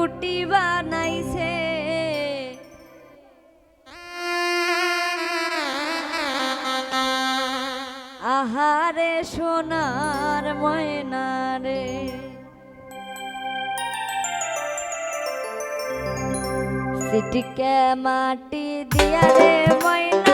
কুটি বানাইছে। আহারে সোনার ময়নারে সিটিকে মাটি দিয়া রে ময়না।